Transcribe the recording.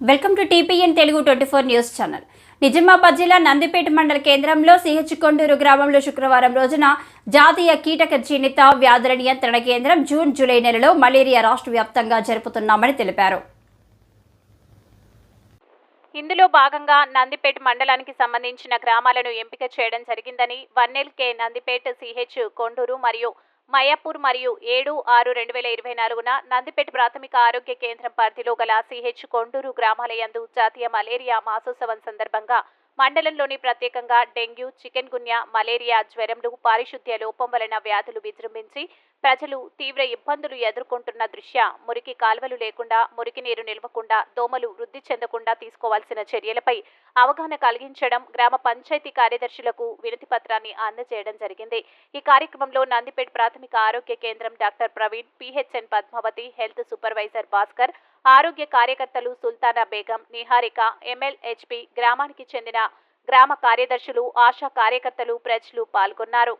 Welcome to TPN Telugu twenty four news channel. Nizamabad జిల్లా నందిపేట మండల కేంద్రంలో సిహెచ్ కొండూరు గ్రామంలో శుక్రవారం రోజున జాతీయ కీటక జీనిత వ్యాధుల నియంత్రణ కేంద్రం జూన్ జూలై నెలలో మలేరియా రాష్ట్ర వ్యాప్తంగా జరుపుతున్నామని తెలిపారు. ఇందులో భాగంగా నందిపేట మండలానికి సంబంధించిన గ్రామాలను ఎంపిక చేయడం జరిగిందని వన్నెల్ కే నందిపేట సిహెచ్ కొండూరు మరియు మయాపూర్ మరియు ఏడు ఆరు రెండు వేల ఇరవై నాలుగున నందిపేట ప్రాథమిక ఆరోగ్య కేంద్రం పరిధిలో గల సిహెచ్ కొండూరు గ్రామాలయందు జాతీయ మలేరియా మాసోత్సవం సందర్భంగా మండలంలోని ప్రత్యేకంగా డెంగ్యూ చికెన్ గున్యా మలేరియా జ్వరంలు పారిశుద్ధ్య లోపం వలన వ్యాధులు విజృంభించి ప్రజలు తీవ్ర ఇబ్బందులు ఎదుర్కొంటున్న దృష్ట్యా మురికి కాల్వలు లేకుండా మురికి నీరు నిల్వకుండా దోమలు వృద్ధి చెందకుండా తీసుకోవాల్సిన చర్యలపై అవగాహన కలిగించడం గ్రామ పంచాయతీ కార్యదర్శులకు వినతి పత్రాన్ని అందజేయడం జరిగింది. ఈ కార్యక్రమంలో నందిపేట ప్రాథమిక ఆరోగ్య కేంద్రం doctor Praveen PHN Padmavathi health supervisor Bhaskar ఆరోగ్య కార్యకర్తలు సుల్తానా బేగం నిహారిక ఎమ్మెల్హెచ్పి గ్రామానికి చెందిన గ్రామ కార్యదర్శులు ఆశా కార్యకర్తలు ప్రజలు పాల్గొన్నారు.